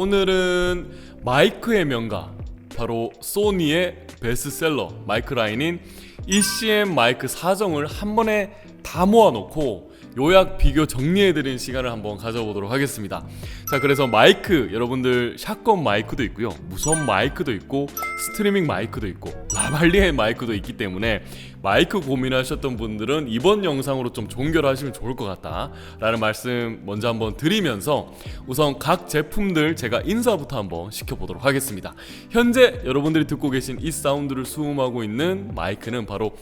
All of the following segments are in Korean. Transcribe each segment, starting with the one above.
오늘은 마이크의 명가 바로 소니의 베스트셀러 마이크 라인인 ECM 마이크 4정을 한 번에 다 모아놓고 요약 비교 정리해드리는 시간을 한번 가져보도록 하겠습니다. 자, 그래서 마이크 여러분들 샷건 마이크도 있고요, 무선 마이크도 있고 스트리밍 마이크도 있고 라발리의 마이크도 있기 때문에 마이크 고민하셨던 분들은 이번 영상으로 좀 종결하시면 좋을 것 같다라는 말씀 먼저 한번 드리면서 우선 각 제품들 제가 인사부터 한번 시켜보도록 하겠습니다. 현재 여러분들이 듣고 계신 이 사운드를 수음하고 있는 마이크는 바로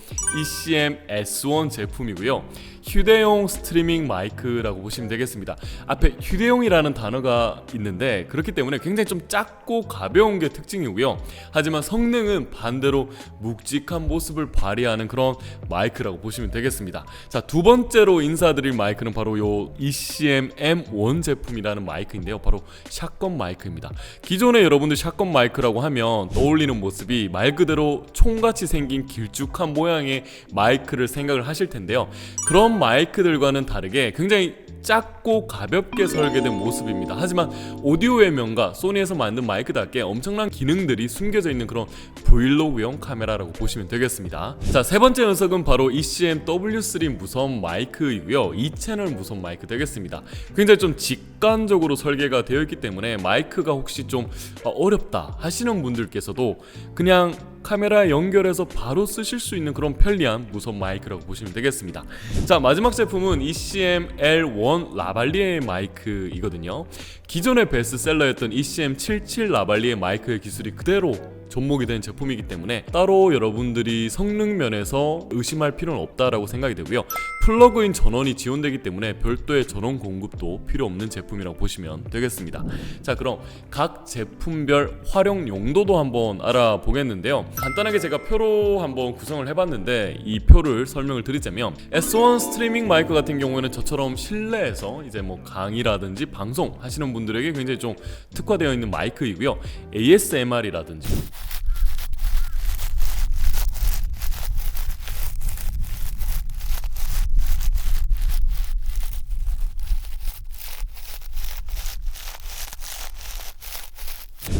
ECM S1 제품이고요. 휴대용 스트리밍 마이크라고 보시면 되겠습니다. 앞에 휴대용이라는 단어가 있는데 그렇기 때문에 굉장히 좀 작고 가벼운 게 특징이고요. 하지만 성능은 반대로 묵직한 모습을 발휘하는 그런 마이크라고 보시면 되겠습니다. 자, 두 번째로 인사드릴 마이크는 바로 요 ECM M1 제품이라는 마이크인데요. 바로 샷건 마이크입니다. 기존에 여러분들 샷건 마이크라고 하면 떠올리는 모습이 말 그대로 총같이 생긴 길쭉한 모양의 마이크를 생각을 하실 텐데요. 그런 마이크들과는 다르게 굉장히 작고 가볍게 설계된 모습입니다. 하지만 오디오의 명가 소니에서 만든 마이크답게 엄청난 기능들이 숨겨져 있는 그런 브이로그용 카메라라고 보시면 되겠습니다. 자, 세 번째 녀석은 바로 ECM W3 무선 마이크이고요. 2채널 무선 마이크 되겠습니다. 굉장히 좀 직관적으로 설계가 되어 있기 때문에 마이크가 혹시 좀 어, 어렵다 하시는 분들께서도 그냥 카메라 연결해서 바로 쓰실 수 있는 그런 편리한 무선 마이크라고 보시면 되겠습니다. 자 마지막 제품은 ECM L1 라발리의 마이크이거든요. 기존의 베스트셀러였던 ECM 77 라발리의 마이크의 기술이 그대로 접목이 된 제품이기 때문에 따로 여러분들이 성능 면에서 의심할 필요는 없다라고 생각이 되고요. 플러그인 전원이 지원되기 때문에 별도의 전원 공급도 필요 없는 제품이라고 보시면 되겠습니다. 자, 그럼 각 제품별 활용 용도도 한번 알아보겠는데요. 간단하게 제가 표로 한번 구성을 해봤는데 이 표를 설명을 드리자면 S1 스트리밍 마이크 같은 경우에는 저처럼 실내에서 이제 뭐 강의라든지 방송 하시는 분들에게 굉장히 좀 특화되어 있는 마이크이고요. ASMR이라든지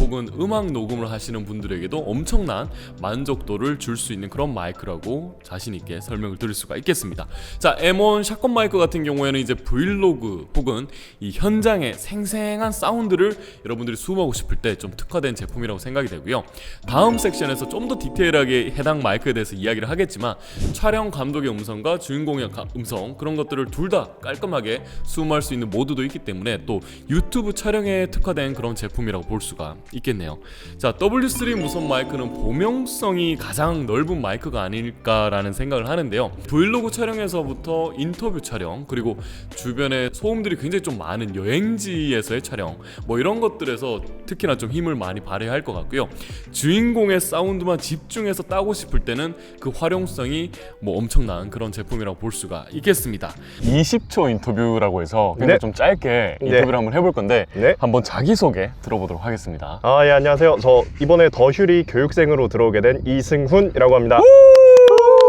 혹은 음악 녹음을 하시는 분들에게도 엄청난 만족도를 줄 수 있는 그런 마이크라고 자신 있게 설명을 드릴 수가 있겠습니다. 자, M1 샷건 마이크 같은 경우에는 이제 브이로그 혹은 이 현장의 생생한 사운드를 여러분들이 수음하고 싶을 때 좀 특화된 제품이라고 생각이 되고요. 다음 섹션에서 좀 더 디테일하게 해당 마이크에 대해서 이야기를 하겠지만 촬영 감독의 음성과 주인공의 가- 음성 그런 것들을 둘 다 깔끔하게 수음할 수 있는 모드도 있기 때문에 또 유튜브 촬영에 특화된 그런 제품이라고 볼 수가 있 겠네요. 자, W3 무선 마이크는 범용성이 가장 넓은 마이크가 아닐까라는 생각을 하는데요. 브이로그 촬영에서부터 인터뷰 촬영 그리고 주변에 소음들이 굉장히 좀 많은 여행지에서의 촬영 뭐 이런 것들에서 특히나 좀 힘을 많이 발휘할 것 같고요. 주인공의 사운드만 집중해서 따고 싶을 때는 그 활용성이 뭐 엄청난 그런 제품이라고 볼 수가 있겠습니다. 20초 인터뷰라고 해서 굉장히 네. 좀 짧게 네. 인터뷰를 한번 해볼 건데 네. 한번 자기소개 들어보도록 하겠습니다. 아, 예, 안녕하세요. 저 이번에 더휴리 교육생으로 들어오게 된 이승훈이라고 합니다.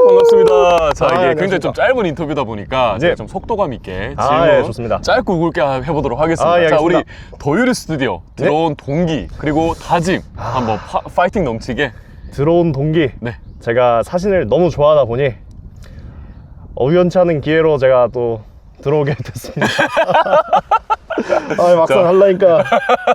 반갑습니다. 자, 아, 이게 안녕하십니까. 굉장히 좀 짧은 인터뷰다 보니까 네. 제가 좀 속도감 있게 아, 질문 예, 좋습니다. 짧고 굵게 해보도록 하겠습니다. 아, 예, 자, 우리 알겠습니다. 더유리 스튜디오 네. 들어온 동기 그리고 다짐 아. 한번 파, 파이팅 넘치게 들어온 동기. 네. 제가 사진을 너무 좋아하다 보니 어우연치 않은 기회로 제가 또 들어오게 됐습니다. 아, 막상 자. 하려니까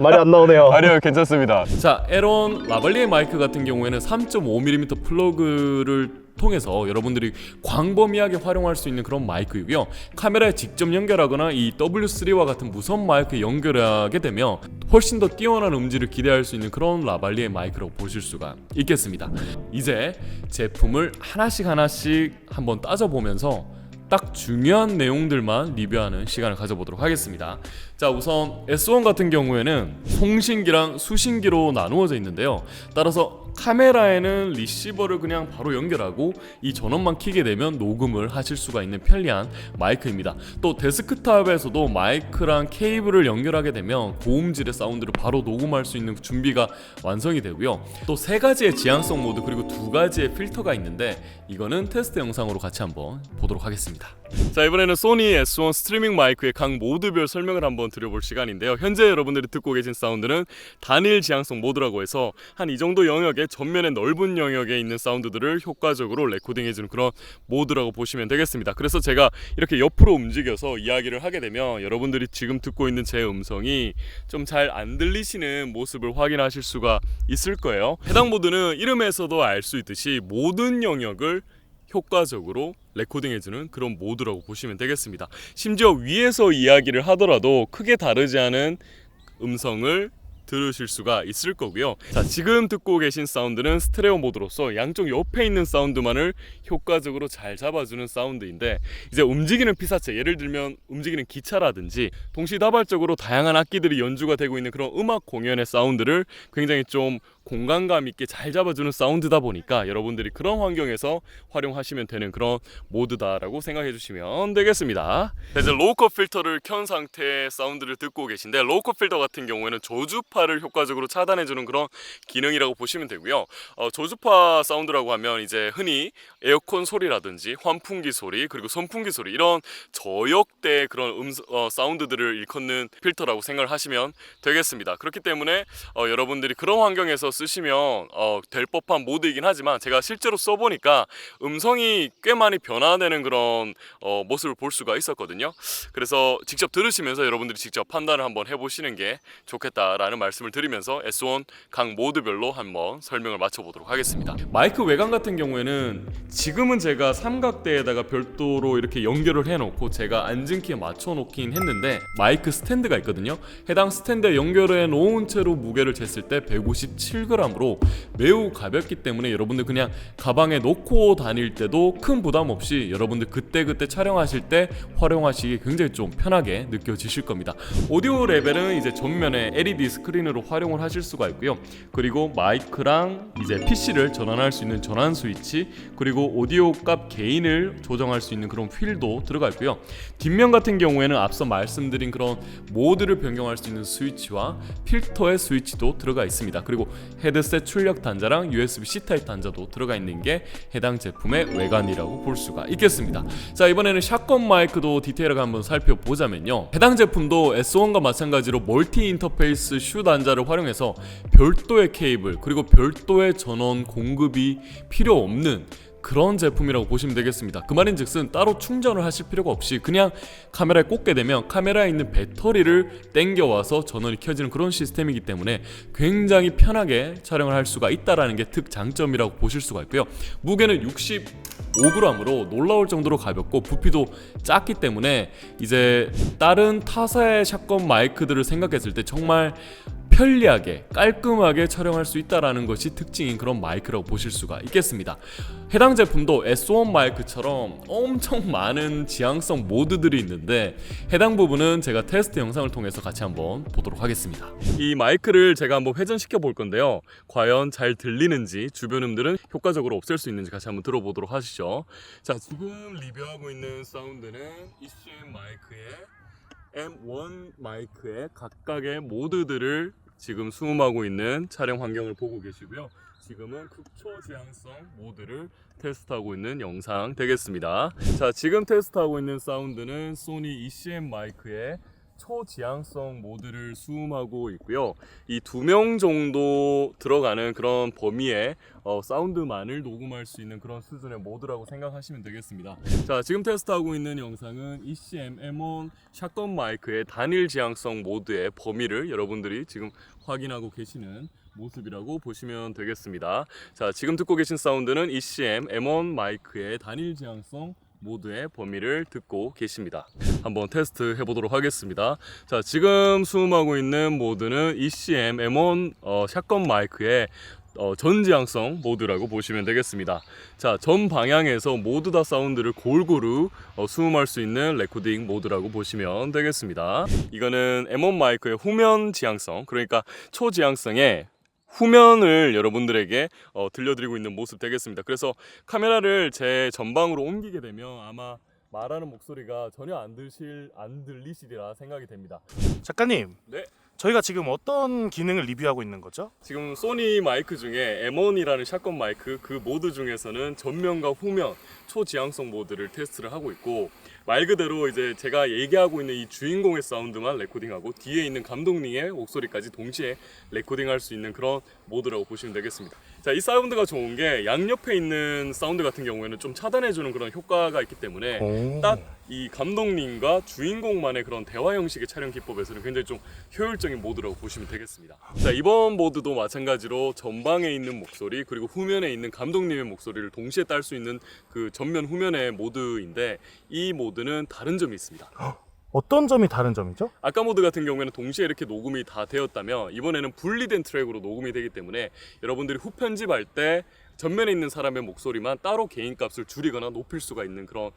말이 안 나오네요. 아니요 괜찮습니다. 자 에론 라발리의 마이크 같은 경우에는 3.5mm 플러그를 통해서 여러분들이 광범위하게 활용할 수 있는 그런 마이크이고요. 카메라에 직접 연결하거나 이 W3와 같은 무선 마이크에 연결하게 되면 훨씬 더 뛰어난 음질을 기대할 수 있는 그런 라발리의 마이크라고 보실 수가 있겠습니다. 이제 제품을 하나씩 하나씩 한번 따져보면서 딱 중요한 내용들만 리뷰하는 시간을 가져보도록 하겠습니다. 자, 우선 S1 같은 경우에는 송신기랑 수신기로 나누어져 있는데요. 따라서 카메라에는 리시버를 그냥 바로 연결하고 이 전원만 키게 되면 녹음을 하실 수가 있는 편리한 마이크입니다. 또 데스크탑에서도 마이크랑 케이블을 연결하게 되면 고음질의 사운드를 바로 녹음할 수 있는 준비가 완성이 되고요. 또 세 가지의 지향성 모드 그리고 두 가지의 필터가 있는데 이거는 테스트 영상으로 같이 한번 보도록 하겠습니다. 자 이번에는 소니 S1 스트리밍 마이크의 각 모드별 설명을 한번 드려볼 시간인데요. 현재 여러분들이 듣고 계신 사운드는 단일 지향성 모드라고 해서 한 이 정도 영역 의 전면의 넓은 영역에 있는 사운드들을 효과적으로 레코딩해주는 그런 모드라고 보시면 되겠습니다. 그래서 제가 이렇게 옆으로 움직여서 이야기를 하게 되면 여러분들이 지금 듣고 있는 제 음성이 좀 잘 안 들리시는 모습을 확인하실 수가 있을 거예요. 해당 모드는 이름에서도 알 수 있듯이 모든 영역을 효과적으로 레코딩해주는 그런 모드라고 보시면 되겠습니다. 심지어 위에서 이야기를 하더라도 크게 다르지 않은 음성을 들으실 수가 있을 거고요. 자, 지금 듣고 계신 사운드는 스테레오 모드로서 양쪽 옆에 있는 사운드만을 효과적으로 잘 잡아주는 사운드인데 이제 움직이는 피사체 예를 들면 움직이는 기차라든지 동시다발적으로 다양한 악기들이 연주가 되고 있는 그런 음악 공연의 사운드를 굉장히 좀 공간감 있게 잘 잡아주는 사운드다 보니까 여러분들이 그런 환경에서 활용하시면 되는 그런 모드다라고 생각해 주시면 되겠습니다. 자, 이제 로우컷 필터를 켠 상태의 사운드를 듣고 계신데 로우컷 필터 같은 경우에는 저주파를 효과적으로 차단해 주는 그런 기능이라고 보시면 되고요. 어, 저주파 사운드라고 하면 이제 흔히 에어컨 소리라든지 환풍기 소리 그리고 선풍기 소리 이런 저역대 그런 음 어, 사운드들을 일컫는 필터라고 생각을 하시면 되겠습니다. 그렇기 때문에 어, 여러분들이 그런 환경에서 쓰시면 어, 될 법한 모드이긴 하지만 제가 실제로 써보니까 음성이 꽤 많이 변화되는 그런 어, 모습을 볼 수가 있었거든요. 그래서 직접 들으시면서 여러분들이 직접 판단을 한번 해보시는 게 좋겠다라는 말씀을 드리면서 S1 각 모드별로 한번 설명을 마쳐보도록 하겠습니다. 마이크 외관 같은 경우에는 지금은 제가 삼각대에다가 별도로 이렇게 연결을 해놓고 제가 앉은 키에 맞춰놓긴 했는데 마이크 스탠드가 있거든요. 해당 스탠드에 연결해 놓은 채로 무게를 쟀을 때 157g으로 매우 가볍기 때문에 여러분들 그냥 가방에 놓고 다닐 때도 큰 부담 없이 여러분들 그때 그때 촬영하실 때 활용하시기 굉장히 좀 편하게 느껴지실 겁니다. 오디오 레벨은 이제 전면에 LED 스크린으로 활용을 하실 수가 있고요. 그리고 마이크랑 이제 PC를 전환할 수 있는 전환 스위치 그리고 오디오 값 개인을 조정할 수 있는 그런 휠도 들어가 있고요. 뒷면 같은 경우에는 앞서 말씀드린 그런 모드를 변경할 수 있는 스위치와 필터의 스위치도 들어가 있습니다. 그리고 헤드셋 출력 단자랑 USB-C 타입 단자도 들어가 있는 게 해당 제품의 외관이라고 볼 수가 있겠습니다. 자 이번에는 샷건 마이크도 디테일하게 한번 살펴보자면요. 해당 제품도 S1과 마찬가지로 멀티 인터페이스 슈 단자를 활용해서 별도의 케이블 그리고 별도의 전원 공급이 필요 없는 그런 제품이라고 보시면 되겠습니다. 그 말인즉슨 따로 충전을 하실 필요가 없이 그냥 카메라에 꽂게 되면 카메라에 있는 배터리를 땡겨 와서 전원이 켜지는 그런 시스템이기 때문에 굉장히 편하게 촬영을 할 수가 있다라는 게 특장점이라고 보실 수가 있고요. 무게는 65g으로 놀라울 정도로 가볍고 부피도 작기 때문에 이제 다른 타사의 샷건 마이크들을 생각했을 때 정말 편리하게 깔끔하게 촬영할 수 있다라는 것이 특징인 그런 마이크라고 보실 수가 있겠습니다. 해당 제품도 S1 마이크처럼 엄청 많은 지향성 모드들이 있는데 해당 부분은 제가 테스트 영상을 통해서 같이 한번 보도록 하겠습니다. 이 마이크를 제가 한번 회전시켜 볼 건데요. 과연 잘 들리는지 주변 음들은 효과적으로 없앨 수 있는지 같이 한번 들어보도록 하시죠. 자, 지금 리뷰하고 있는 사운드는 ECM 마이크의 M1 마이크의 각각의 모드들을 지금 수음하고 있는 촬영 환경을 보고 계시고요. 지금은 극초 지향성 모드를 테스트하고 있는 영상 되겠습니다. 자, 지금 테스트하고 있는 사운드는 소니 ECM 마이크의 초지향성 모드를 수음하고 있고요. 이 두 명 정도 들어가는 그런 범위의 어, 사운드만을 녹음할 수 있는 그런 수준의 모드라고 생각하시면 되겠습니다. 자, 지금 테스트하고 있는 영상은 ECM M1 샷건 마이크의 단일 지향성 모드의 범위를 여러분들이 지금 확인하고 계시는 모습이라고 보시면 되겠습니다. 자, 지금 듣고 계신 사운드는 ECM M1 마이크의 단일 지향성 모드의 범위를 듣고 계십니다. 한번 테스트 해보도록 하겠습니다. 자, 지금 수음하고 있는 모드는 ECM M1 어, 샷건 마이크의 어, 전지향성 모드라고 보시면 되겠습니다. 자, 전 방향에서 모두 다 사운드를 골고루 어, 수음할 수 있는 레코딩 모드라고 보시면 되겠습니다. 이거는 M1 마이크의 후면 지향성, 그러니까 초지향성의 후면을 여러분들에게 어, 들려드리고 있는 모습 되겠습니다. 그래서 카메라를 제 전방으로 옮기게 되면 아마 말하는 목소리가 전혀 안 들실 안 들리시리라 생각이 됩니다. 작가님, 네. 저희가 지금 어떤 기능을 리뷰하고 있는 거죠? 지금 소니 마이크 중에 M1이라는 샷건 마이크 그 모드 중에서는 전면과 후면 초지향성 모드를 테스트를 하고 있고 말 그대로 이제 제가 얘기하고 있는 이 주인공의 사운드만 레코딩하고 뒤에 있는 감독님의 목소리까지 동시에 레코딩할 수 있는 그런 모드라고 보시면 되겠습니다. 자, 이 사운드가 좋은 게 양옆에 있는 사운드 같은 경우에는 좀 차단해 주는 그런 효과가 있기 때문에 오. 딱이 감독님과 주인공만의 그런 대화 형식의 촬영 기법에서는 굉장히 좀 효율적인 모드라고 보시면 되겠습니다. 자 이번 모드도 마찬가지로 전방에 있는 목소리 그리고 후면에 있는 감독님의 목소리를 동시에 딸 수 있는 그 전면 후면의 모드인데 이 모드는 다른 점이 있습니다. 어떤 점이 다른 점이죠? 아까 모드 같은 경우에는 동시에 이렇게 녹음이 다 되었다면 이번에는 분리된 트랙으로 녹음이 되기 때문에 여러분들이 후 편집할 때 전면에 있는 사람의 목소리만 따로 개인 값을 줄이거나 높일 수가 있는 그런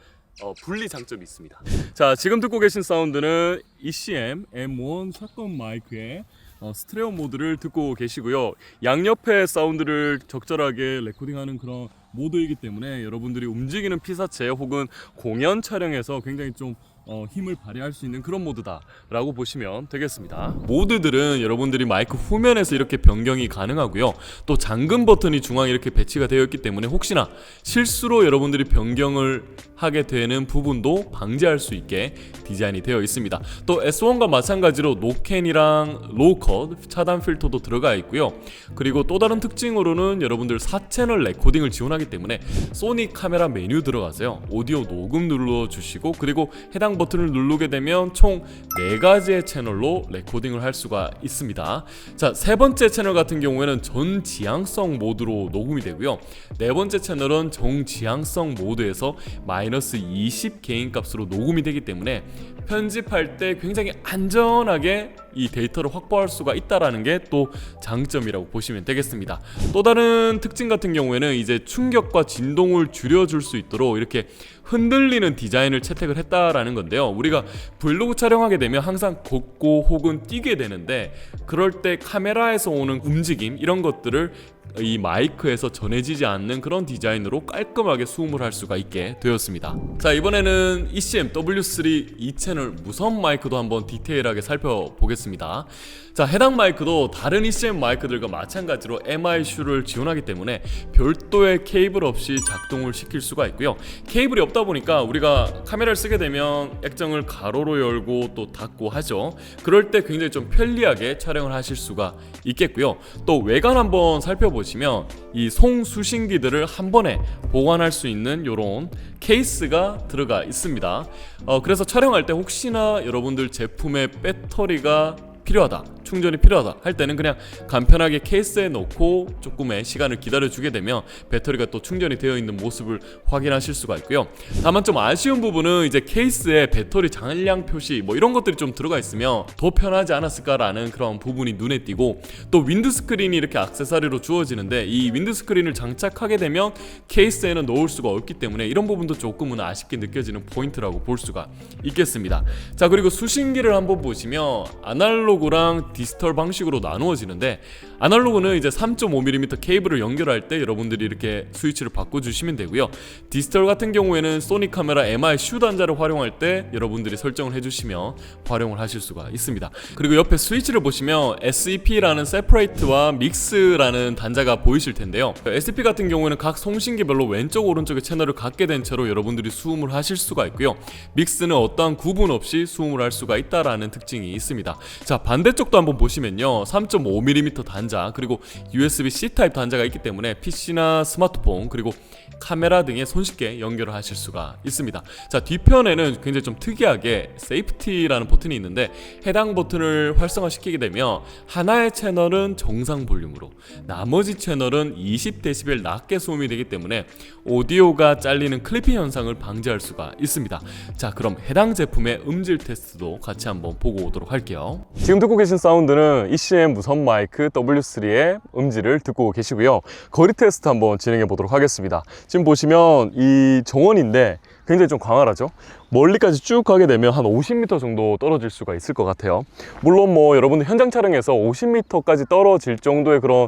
어, 분리 장점이 있습니다. 자, 지금 듣고 계신 사운드는 ECM M1 샷건 마이크의 어, 스트레오 모드를 듣고 계시고요. 양옆의 사운드를 적절하게 레코딩하는 그런 모드이기 때문에 여러분들이 움직이는 피사체 혹은 공연 촬영에서 굉장히 좀 어, 힘을 발휘할 수 있는 그런 모드다라고 보시면 되겠습니다. 모드들은 여러분들이 마이크 후면에서 이렇게 변경이 가능하고요. 또 잠금 버튼이 중앙에 이렇게 배치가 되어 있기 때문에 혹시나 실수로 여러분들이 변경을 하게 되는 부분도 방지할 수 있게 디자인이 되어 있습니다. 또 S1과 마찬가지로 노캔이랑 로우컷 차단 필터도 들어가 있고요. 그리고 또 다른 특징으로는 여러분들 4채널 레코딩을 지원하기 때문에 소니 카메라 메뉴 들어가세요. 오디오 녹음 눌러 주시고 그리고 해당 버튼을 누르게 되면 총 4가지의 채널로 레코딩을 할 수가 있습니다. 자, 세 번째 채널 같은 경우에는 전지향성 모드로 녹음이 되고요. 네 번째 채널은 정지향성 모드에서 마이너스 20 개인 값으로 녹음이 되기 때문에 편집할 때 굉장히 안전하게 이 데이터를 확보할 수가 있다라는 게 또 장점이라고 보시면 되겠습니다. 또 다른 특징 같은 경우에는 이제 충격과 진동을 줄여줄 수 있도록 이렇게 흔들리는 디자인을 채택을 했다라는 건데요. 우리가 브이로그 촬영하게 되면 항상 걷고 혹은 뛰게 되는데 그럴 때 카메라에서 오는 움직임 이런 것들을 이 마이크에서 전해지지 않는 그런 디자인으로 깔끔하게 수음을 할 수가 있게 되었습니다. 자 이번에는 ECM W3 2채널 무선 마이크도 한번 디테일하게 살펴보겠습니다. 자 해당 마이크도 다른 ECM 마이크들과 마찬가지로 MI 슈를 지원하기 때문에 별도의 케이블 없이 작동을 시킬 수가 있고요. 케이블이 없다 보니까 우리가 카메라를 쓰게 되면 액정을 가로로 열고 또 닫고 하죠. 그럴 때 굉장히 좀 편리하게 촬영을 하실 수가 있겠고요. 또 외관 한번 살펴보 시면 이 송수신기들을 한 번에 보관할 수 있는 이런 케이스가 들어가 있습니다. 어, 그래서 촬영할 때 혹시나 여러분들 제품의 배터리가 필요하다 충전이 필요하다 할 때는 그냥 간편하게 케이스에 넣고 조금의 시간을 기다려 주게 되면 배터리가 또 충전이 되어 있는 모습을 확인하실 수가 있고요. 다만 좀 아쉬운 부분은 이제 케이스에 배터리 잔량 표시 뭐 이런 것들이 좀 들어가 있으면 더 편하지 않았을까라는 그런 부분이 눈에 띄고 또 윈드 스크린이 이렇게 액세서리로 주어지는데 이 윈드 스크린을 장착하게 되면 케이스에는 넣을 수가 없기 때문에 이런 부분도 조금은 아쉽게 느껴지는 포인트라고 볼 수가 있겠습니다. 자 그리고 수신기를 한번 보시면 아날로그랑 디지털 방식으로 나누어지는데 아날로그는 이제 3.5mm 케이블을 연결할 때 여러분들이 이렇게 스위치를 바꿔주시면 되고요. 디지털 같은 경우에는 소니 카메라 MI 슈 단자를 활용할 때 여러분들이 설정을 해주시면 활용을 하실 수가 있습니다. 그리고 옆에 스위치를 보시면 SEP라는 세퍼레이트와 믹스라는 단자가 보이실 텐데요. SEP 같은 경우에는 각 송신기별로 왼쪽 오른쪽의 채널을 갖게 된 채로 여러분들이 수음을 하실 수가 있고요. 믹스는 어떠한 구분 없이 수음을 할 수가 있다라는 특징이 있습니다. 자 반대쪽도 한번 보시면요. 3.5mm 단자 그리고 USB-C 타입 단자가 있기 때문에 PC나 스마트폰 그리고 카메라 등에 손쉽게 연결을 하실 수가 있습니다. 자 뒤편에는 굉장히 좀 특이하게 세이프티라는 버튼이 있는데 해당 버튼을 활성화시키게 되면 하나의 채널은 정상 볼륨으로 나머지 채널은 20dB 낮게 소음이 되기 때문에 오디오가 잘리는 클리핑 현상을 방지할 수가 있습니다. 자 그럼 해당 제품의 음질 테스트도 같이 한번 보고 오도록 할게요. 지금 듣고 계신 사운드 는 ECM 무선 마이크 W3의 음질을 듣고 계시고요. 거리 테스트 한번 진행해 보도록 하겠습니다. 지금 보시면 이 정원인데 굉장히 좀 광활하죠. 멀리까지 쭉 가게 되면 한 50m 정도 떨어질 수가 있을 것 같아요. 물론 뭐 여러분들 현장 촬영에서 50m까지 떨어질 정도의 그런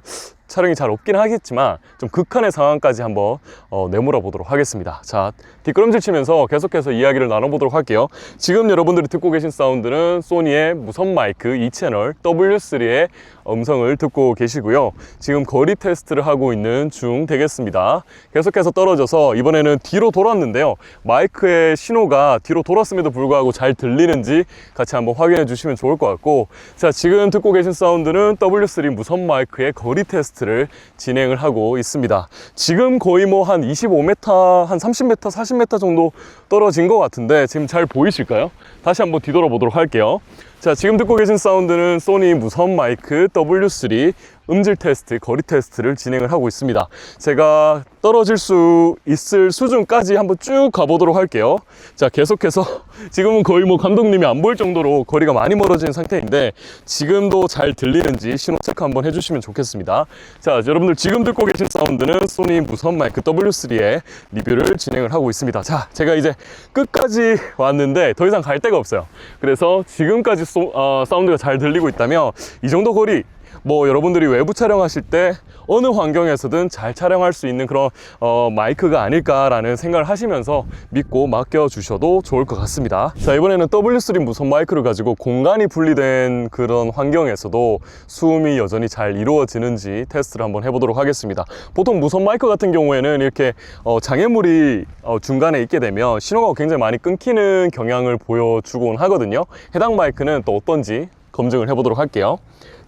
촬영이 잘 없긴 하겠지만 좀 극한의 상황까지 한번 어, 내몰아 보도록 하겠습니다. 자, 뒷걸음질 치면서 계속해서 이야기를 나눠보도록 할게요. 지금 여러분들이 듣고 계신 사운드는 소니의 무선 마이크 2채널 W3의 음성을 듣고 계시고요. 지금 거리 테스트를 하고 있는 중 되겠습니다. 계속해서 떨어져서 이번에는 뒤로 돌았는데요. 마이크의 신호가 뒤로 돌았음에도 불구하고 잘 들리는지 같이 한번 확인해 주시면 좋을 것 같고 자, 지금 듣고 계신 사운드는 W3 무선 마이크의 거리 테스트를 진행을 하고 있습니다. 지금 거의 뭐 한 25m, 한 30m, 40m 정도 떨어진 것 같은데 지금 잘 보이실까요? 다시 한번 뒤돌아 보도록 할게요. 자, 지금 듣고 계신 사운드는 소니 무선 마이크 W3 음질 테스트, 거리 테스트를 진행을 하고 있습니다. 제가 떨어질 수 있을 수준까지 한번 쭉 가보도록 할게요. 자, 계속해서 지금은 거의 뭐 감독님이 안 보일 정도로 거리가 많이 멀어진 상태인데 지금도 잘 들리는지 신호 체크 한번 해주시면 좋겠습니다. 자, 여러분들 지금 듣고 계신 사운드는 소니 무선 마이크 W3의 리뷰를 진행을 하고 있습니다. 자, 제가 이제 끝까지 왔는데 더 이상 갈 데가 없어요. 그래서 지금까지 소- 어, 사운드가 잘 들리고 있다면 이 정도 거리 뭐 여러분들이 외부 촬영하실 때 어느 환경에서든 잘 촬영할 수 있는 그런 어, 마이크가 아닐까라는 생각을 하시면서 믿고 맡겨 주셔도 좋을 것 같습니다. 자 이번에는 W3 무선 마이크를 가지고 공간이 분리된 그런 환경에서도 수음이 여전히 잘 이루어지는지 테스트를 한번 해보도록 하겠습니다. 보통 무선 마이크 같은 경우에는 이렇게 어, 장애물이 어, 중간에 있게 되면 신호가 굉장히 많이 끊기는 경향을 보여주곤 하거든요. 해당 마이크는 또 어떤지 검증을 해보도록 할게요.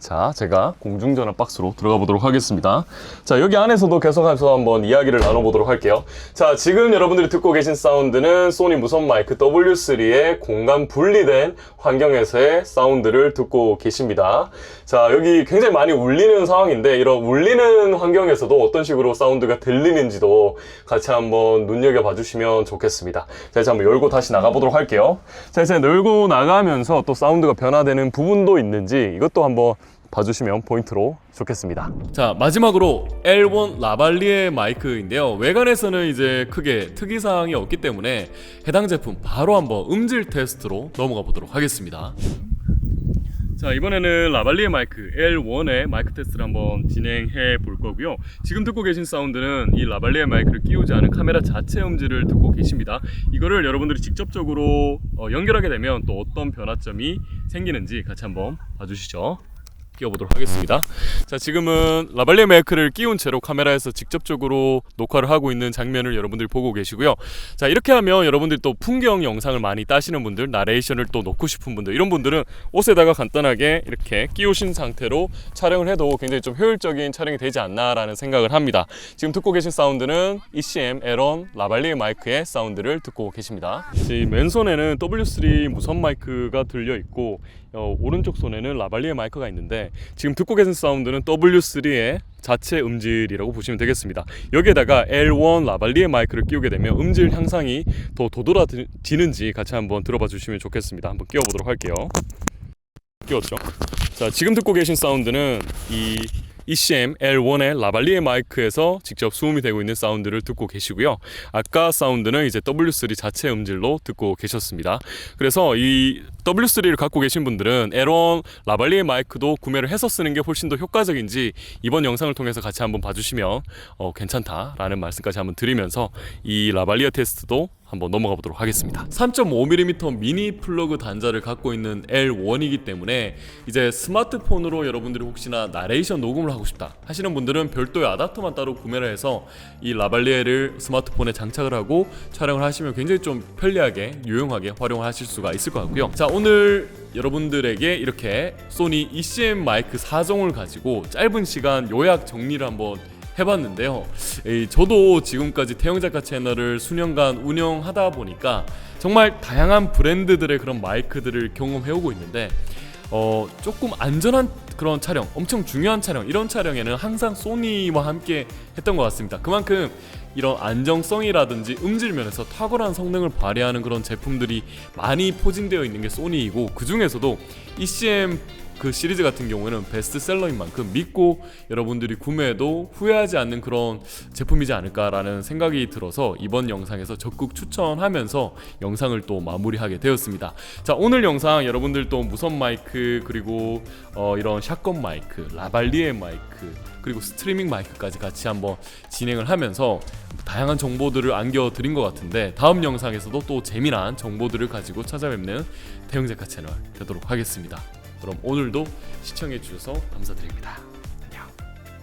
자, 제가 공중전화 박스로 들어가 보도록 하겠습니다. 자, 여기 안에서도 계속해서 한번 이야기를 나눠보도록 할게요. 자, 지금 여러분들이 듣고 계신 사운드는 소니 무선 마이크 W3의 공간 분리된 환경에서의 사운드를 듣고 계십니다. 자, 여기 굉장히 많이 울리는 상황인데, 이런 울리는 환경에서도 어떤 식으로 사운드가 들리는지도 같이 한번 눈여겨봐 주시면 좋겠습니다. 자, 이제 한번 열고 다시 나가보도록 할게요. 자, 이제 열고 나가면서 또 사운드가 변화되는 부분도 있는지 이것도 한번 봐주시면 포인트로 좋겠습니다. 자 마지막으로 L1 라발리에 마이크인데요. 외관에서는 이제 크게 특이사항이 없기 때문에 해당 제품 바로 한번 음질 테스트로 넘어가 보도록 하겠습니다. 자 이번에는 라발리에 마이크 L1의 마이크 테스트를 한번 진행해 볼 거고요 지금 듣고 계신 사운드는 이 라발리에 마이크를 끼우지 않은 카메라 자체 음질을 듣고 계십니다 이거를 여러분들이 직접적으로 어, 연결하게 되면 또 어떤 변화점이 생기는지 같이 한번 봐주시죠 끼워보도록 하겠습니다. 자, 지금은 라발리에 마이크를 끼운 채로 카메라에서 직접적으로 녹화를 하고 있는 장면을 여러분들이 보고 계시고요. 자, 이렇게 하면 여러분들이 또 풍경 영상을 많이 따시는 분들, 나레이션을 또 넣고 싶은 분들, 이런 분들은 옷에다가 간단하게 이렇게 끼우신 상태로 촬영을 해도 굉장히 좀 효율적인 촬영이 되지 않나라는 생각을 합니다. 지금 듣고 계신 사운드는 ECM 에런 라발리에 마이크의 사운드를 듣고 계십니다. 제 맨손에는 W3 무선 마이크가 들려 있고 어, 오른쪽 손에는 라발리에 마이크가 있는데 지금 듣고 계신 사운드는 W3의 자체 음질이라고 보시면 되겠습니다. 여기에다가 L1 라발리에 마이크를 끼우게 되면 음질 향상이 더 도드라지는지 같이 한번 들어봐 주시면 좋겠습니다. 한번 끼워보도록 할게요. 끼웠죠? 자, 지금 듣고 계신 사운드는 이 ECM L1의 라발리에 마이크에서 직접 수음이 되고 있는 사운드를 듣고 계시고요. 아까 사운드는 이제 W3 자체 음질로 듣고 계셨습니다. 그래서 이 W3를 갖고 계신 분들은 L1 라발리에 마이크도 구매를 해서 쓰는 게 훨씬 더 효과적인지 이번 영상을 통해서 같이 한번 봐주시면 어, 괜찮다라는 말씀까지 한번 드리면서 이 라발리에 테스트도 한번 넘어가 보도록 하겠습니다. 3.5mm 미니 플러그 단자를 갖고 있는 L1이기 때문에 이제 스마트폰으로 여러분들이 혹시나 나레이션 녹음을 하고 싶다 하시는 분들은 별도의 아답터만 따로 구매를 해서 이 라발리에를 스마트폰에 장착을 하고 촬영을 하시면 굉장히 좀 편리하게 유용하게 활용을 하실 수가 있을 것 같고요. 자 오늘 여러분들에게 이렇게 소니 ECM 마이크 4종을 가지고 짧은 시간 요약 정리를 한번 해봤는데요. 이, 저도 지금까지 태영 작가 채널을 수년간 운영하다 보니까 정말 다양한 브랜드들의 그런 마이크들을 경험해오고 있는데 어, 조금 안전한 그런 촬영, 엄청 중요한 촬영, 이런 촬영에는 항상 소니와 함께 했던 것 같습니다. 그만큼 이런 안정성이라든지 음질 면에서 탁월한 성능을 발휘하는 그런 제품들이 많이 포진되어 있는 게 소니이고 그 중에서도 ECM 그 시리즈 같은 경우에는 베스트셀러인 만큼 믿고 여러분들이 구매해도 후회하지 않는 그런 제품이지 않을까라는 생각이 들어서 이번 영상에서 적극 추천하면서 영상을 또 마무리하게 되었습니다. 자 오늘 영상 여러분들 또 무선 마이크 그리고 어, 이런 샷건 마이크, 라발리에 마이크 그리고 스트리밍 마이크까지 같이 한번 진행을 하면서 다양한 정보들을 안겨드린 것 같은데 다음 영상에서도 또 재미난 정보들을 가지고 찾아뵙는 대형제카 채널 되도록 하겠습니다. 그럼 오늘도 시청해 주셔서 감사드립니다.